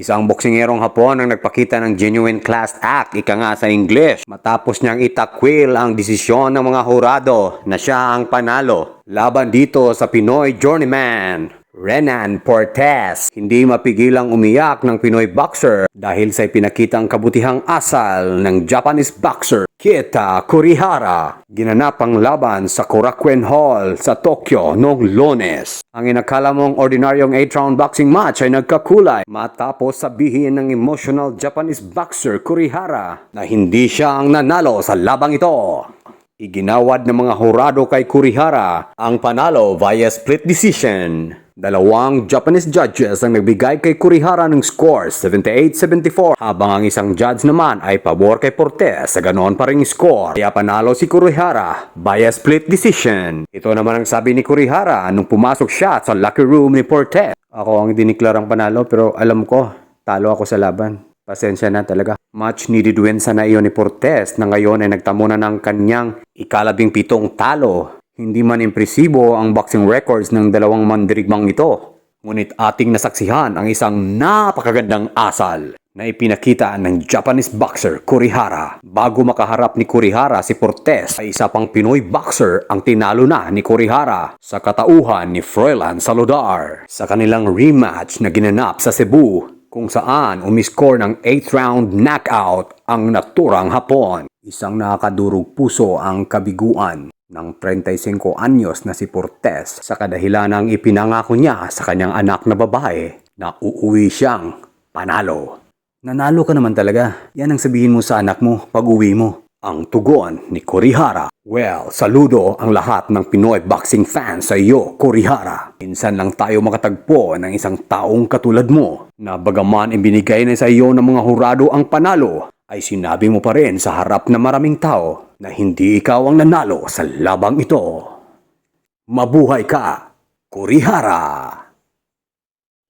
Isang boksingerong Hapon ang nagpakita ng genuine class act, ika nga sa English, matapos niyang itakwil ang desisyon ng mga hurado na siya ang panalo. Laban dito sa Pinoy Journeyman. Renan Portes, hindi mapigilang umiyak ng Pinoy boxer dahil sa ipinakitang kabutihang asal ng Japanese boxer Kita Kurihara. Ginanap ang laban sa Korakuen Hall sa Tokyo noong lunes. Ang inakala mong ordinaryong 8-round boxing match ay nagkakulay matapos sabihin ng emotional Japanese boxer Kurihara na hindi siya ang nanalo sa labang ito. Iginawad ng mga hurado kay Kurihara ang panalo via split decision. Dalawang Japanese judges ang nagbigay kay Kurihara ng score 78-74 habang ang isang judge naman ay pabor kay Portes sa ganoon pa ring score. Kaya panalo si Kurihara via split decision. Ito naman ang sabi ni Kurihara nung pumasok siya sa locker room ni Portes. Ako ang diniklarang panalo pero alam ko, talo ako sa laban. Pasensya na talaga. Much needed win sana iyon ni Portes na ngayon ay nagtamo na ng kanyang ikalabing pitong talo. Hindi man impresibo ang boxing records ng dalawang mandirigmang ito. Ngunit ating nasaksihan ang isang napakagandang asal na ipinakita ng Japanese boxer Kurihara. Bago makaharap ni Kurihara si Portes ay isa pang Pinoy boxer ang tinalo na ni Kurihara sa katauhan ni Froilan Saludar sa kanilang rematch na ginanap sa Cebu kung saan umiscore ng 8th round knockout ang naturang Hapon. Isang nakakadurog puso ang kabiguan ng 35 anyos na si Portes sa kadahilanang ipinangako niya sa kanyang anak na babae na uuwi siyang panalo. Nanalo ka naman talaga. Yan ang sabihin mo sa anak mo pag uwi mo. Ang tugon ni Kurihara. Well, saludo ang lahat ng Pinoy boxing fans sa iyo, Kurihara. Minsan lang tayo makatagpo ng isang taong katulad mo na bagaman ibinigay na sa iyo ng mga hurado ang panalo, ay sinabi mo pa rin sa harap ng maraming tao na hindi ikaw ang nanalo sa labang ito. Mabuhay ka, Kurihara!